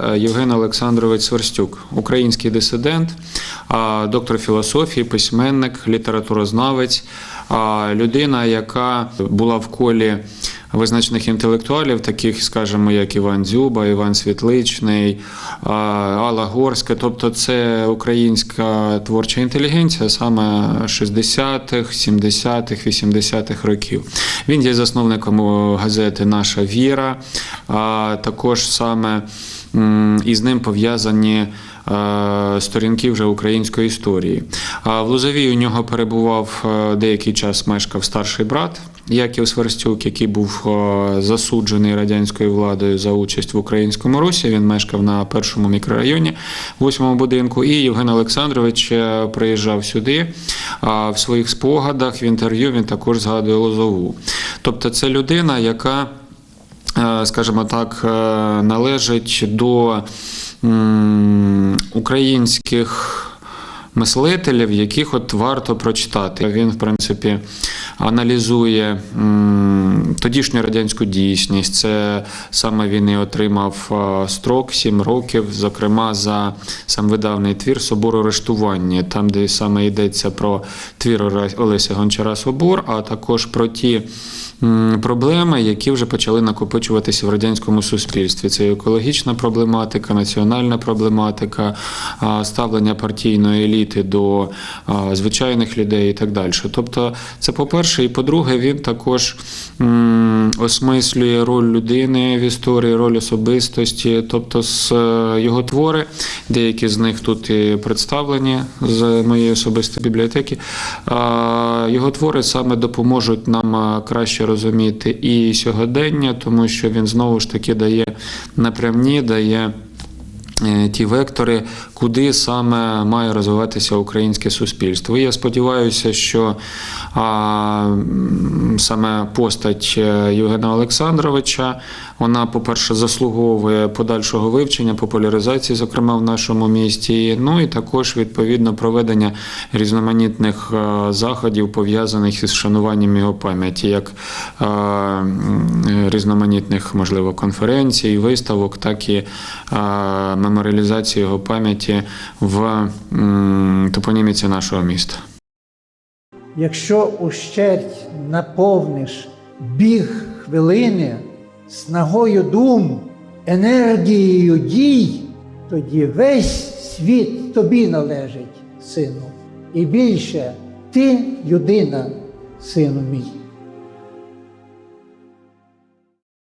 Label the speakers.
Speaker 1: Е, Євген Олександрович Сверстюк, український дисидент, доктор філософії, письменник, літературознавець, а, людина, яка була в колі визначених інтелектуалів, таких, скажімо, як Іван Дзюба, Іван Світличний, Алла Горська. Тобто, це українська творча інтелігенція саме 60-х, 70-х, 80-х років. Він є засновником газети Наша віра, а також саме. М, І з ним пов'язані е, сторінки вже української історії. А в Лозовій у нього перебував е, деякий час мешкав старший брат Яків Сверстюк, який був е, засуджений радянською владою за участь в українському русі. Він мешкав на першому мікрорайоні, восьмому будинку. І Євген Олександрович е, приїжджав сюди. В своїх спогадах в інтерв'ю він також згадує Лозову. Тобто, це людина, яка е, скажімо так, е, належить до українських мислителів, яких от варто прочитати. Він, в принципі, аналізує тодішню радянську дійсність. Це саме він і отримав е, строк 7 років, зокрема за сам видавний твір Собор арештування, там, де саме йдеться про твір Олеся Гончара Собор, а також про ті проблеми, які вже почали накопичуватися в радянському суспільстві. Це екологічна проблематика, національна проблематика, ставлення партійної еліти до звичайних людей і так далі. Тобто, це по-перше, і по-друге, він також осмислює роль людини в історії, роль особистості. Тобто, з е, його твори, деякі з них тут і представлені з моєї особистої бібліотеки. Його твори саме допоможуть нам краще розуміти і сьогодення, тому що він знову ж таки дає напрямні, дає. Е, Ті вектори, куди саме має розвиватися українське суспільство. І я сподіваюся, що а, саме постать е, Євгена Олександровича, вона, по-перше, заслуговує подальшого вивчення, популяризації, зокрема в нашому місті. Ну і також відповідно проведення різноманітних е, заходів, пов'язаних із шануванням його пам'яті, як м, різноманітних, можливо, конференцій, виставок, так і е, меморіалізації його пам'яті в топоніміці нашого міста.
Speaker 2: Якщо ущерть наповниш біг хвилини снагою дум, енергією дій, тоді весь світ тобі належить, сину. І більше ти людина, сину мій.